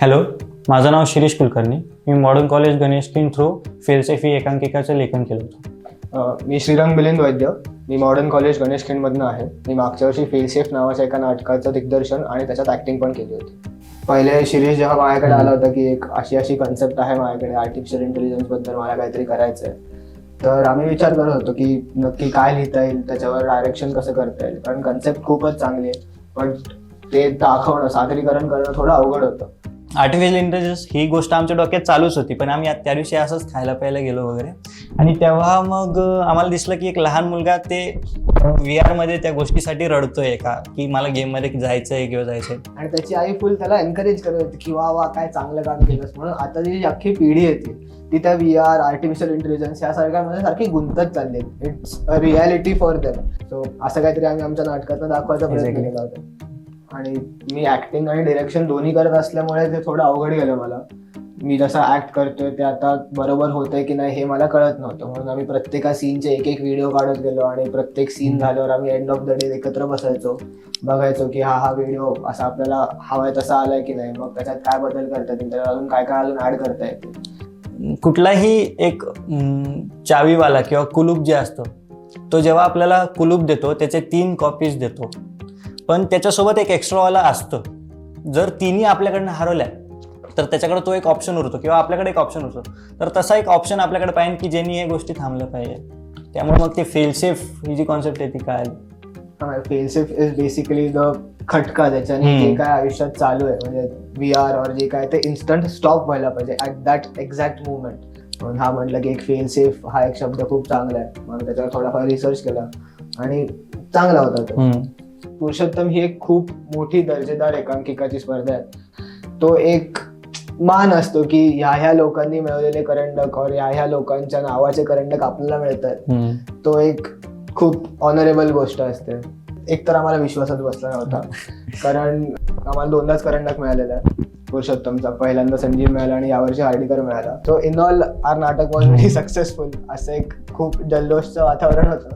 Hello माझं नाव शिरीष कुलकर्णी. मी मॉडर्न कॉलेज गणेश किंग थ्रू फेलसेफी एकांकिकाचं लेखन केलं होतं. मी श्रीरंग मिलिंद वैद्य. मी मॉडर्न कॉलेज गणेश खिंडमधनं आहे. मी मागच्या वर्षी फेलसेफ नावाच्या एका नाटकाचं दिग्दर्शन आणि त्याच्यात ॲक्टिंग पण केली होती. पहिले शिरीष जेव्हा माझ्याकडे आला होता की एक अशी अशी कन्सेप्ट आहे माझ्याकडे आर्टिफिशियल इंटेलिजन्सबद्दल मला काहीतरी करायचं आहे तर आम्ही विचार करत होतो की नक्की काय लिहिता येईल त्याच्यावर डायरेक्शन कसं करता येईल. कारण कन्सेप्ट खूपच चांगली आहे. पण ते दाखवणं सादरीकरण करणं थोडं अवघड होतं. आर्टिफिशियल इंटेलिजन्स ही गोष्ट आमच्या डोक्यात चालूच होती पण आम्ही त्या दिवशी असंच खायला प्यायला गेलो वगैरे. आणि तेव्हा मग आम्हाला दिसलं की एक लहान मुलगा ते व्ही आरमध्ये त्या गोष्टीसाठी रडतोय का? की मला गेममध्ये जायचं आहे किंवा जायचं आहे आणि त्याची आई फुल त्याला एनकरेज करत होती की वा वा काय चांगलं काम केलंस. म्हणून आता जी अख्खी पिढी येते ती त्या व्ही आर आर्टिफिशियल इंटेलिजन्स या सारख्यामध्ये सारखी गुंतत चालली it's a reality for them so असं काहीतरी आम्ही आमच्या नाटकातनं दाखवायचा प्रयत्न. केला होता. आणि मी ऍक्टिंग आणि डिरेक्शन दोन्ही करत असल्यामुळे ते थोडं अवघड गेलं मला. मी जसं ऍक्ट करतोय ते आता बरोबर होतंय की नाही हे मला कळत नव्हतं. म्हणून आम्ही प्रत्येका सीनचे एक एक व्हिडिओ काढत गेलो आणि प्रत्येक सीन झाल्यावर आम्ही एंड ऑफ द डे एकत्र बसायचो. बघायचो की हा हा व्हिडिओ असा आपल्याला हवाय तसा आलाय की नाही. मग त्याच्यात काय बदल करता येतील? त्याच्यात अजून काय काय अजून ऍड करता येते कुठलाही एक चावीवाला किंवा कुलूप जे असतं तो जेव्हा आपल्याला कुलूप देतो त्याचे तीन कॉपीज देतो. पण त्याच्यासोबत एक एक्स्ट्रावाला असतं. जर तिन्ही आपल्याकडनं हरवल्या तर त्याच्याकडे तो एक ऑप्शन उरतो किंवा आपल्याकडे एक ऑप्शन उरतो. तर तसा एक ऑप्शन आपल्याकडे पाहिजे की ज्यांनी हे गोष्टी थांबल्या पाहिजे. त्यामुळे मग ते फेलसेफ ही जी कॉन्सेप्ट आहे ती काय? फेलसेफ इज बेसिकली द खटका त्याच्याने. जे काय आयुष्यात चालू आहे म्हणजे व्ही आर और जे काय ते इन्स्टंट स्टॉप व्हायला पाहिजे ऍट दॅट एक्झॅक्ट मुवमेंट म्हणून हा म्हटलं की एक फेलसेफ हा एक शब्द खूप चांगला आहे. म्हणून त्याच्यावर थोडाफार रिसर्च केला आणि चांगला होता तो. पुरुषोत्तम ही एक खूप मोठी दर्जेदार एकांकिकाची स्पर्धा आहे. तो एक मान असतो की ह्या ह्या लोकांनी मिळवलेले करंडक और ह्या ह्या लोकांच्या नावाचे करंडक आपल्याला मिळतात. तो एक खूप ऑनरेबल गोष्ट असते. एक तर आम्हाला विश्वासच बसला नव्हता. कारण आम्हाला दोनदाच करंडक मिळालेला आहे. पुरुषोत्तमचा. पहिल्यांदा संजीव मिळाला आणि यावर्षी हार्डीकर मिळाला. तो इन ऑल आर नाटक वॉज व्हेरी सक्सेसफुल असं एक खूप जल्लोषचं वातावरण होतं.